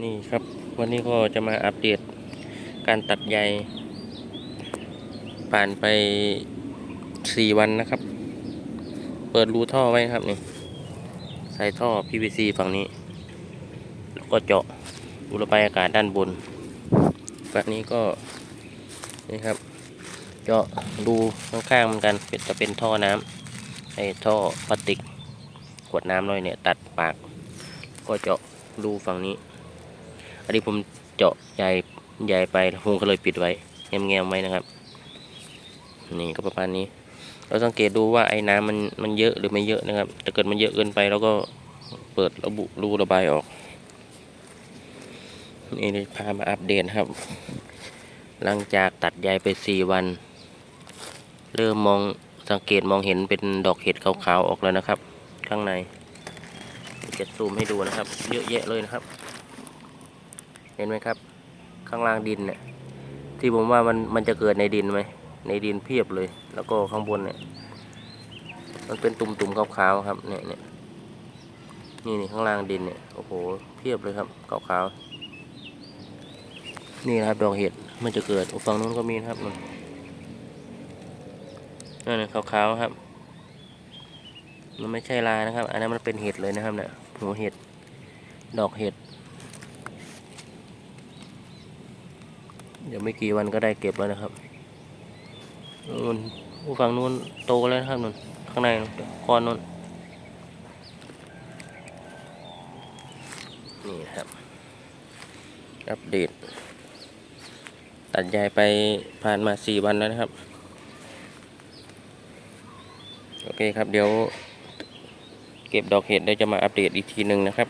นี่ครับ วันนี้ก็จะมาอัปเดตการตัดใย ผ่านไปสี่วันนะครับ เปิดรูท่อไว้ครับนี่ใส่ท่อ PVC ฝั่งนี้ แล้วก็เจาะรูระบายอากาศด้านบนฝั่งนี้ก็นี่ครับ เจาะรูข้างๆเหมือนกันเป็นจะเป็นท่อน้ำไอ้ท่อพลาสติกขวดน้ำน้อยเนี่ยตัดปาก ก็เจาะรูฝั่งนี้ อันนี้ผมเจาะใหญ่ใหญ่ไปผมก็เลยปิดไว้แง้มๆไว้นะครับ นี่ก็ประมาณนี้ เราสังเกตดูว่าไอ้น้ำมันมันเยอะหรือไม่เยอะนะครับถ้าเกิดมันเยอะเกินไปเราก็เปิดระบุรูระบายออกนี่พามาอัปเดตครับ หลังจากตัดใยไปสี่วัน เริ่มมองสังเกตมองเห็นเป็นดอกเห็ดขาวๆออกแล้วนะครับ ข้างในจะซูมให้ดูนะครับ เยอะแยะเลยนะครับ เห็นไหมครับ ข้างล่างดินเนี่ยที่ผมว่ามันมันจะเกิดในดินไหมในดินเพียบเลย แล้วก็ข้างบนเนี่ย มันเป็นตุ่มๆขาวๆครับเนี่ยเนี่ยนี่นี่ข้างล่างดินเนี่ยโอ้โหเพียบเลยครับขาวๆนี่นะครับดอกเห็ดมันจะเกิดฝั่งนู้นก็มีนะครับมันนั่นนะขาวๆครับมันไม่ใช่ลานะครับ อันนั้นมันเป็นเห็ดเลยนะครับเนี่ยหัวเห็ด ดอกเห็ด เดี๋ยวไม่กี่วันก็ได้เก็บแล้วนะครับนู่นผู้ฝั่งนู้นโตแล้วนะครับนู่นข้างในนู่นก้อนนู้นนี่นะครับ อัปเดต ตัดยายไปผ่านมาสี่วันแล้วนะครับ โอเคครับเดี๋ยว เก็บดอกเห็ดเดี๋ยวจะมาอัปเดตอีกทีหนึ่งนะครับ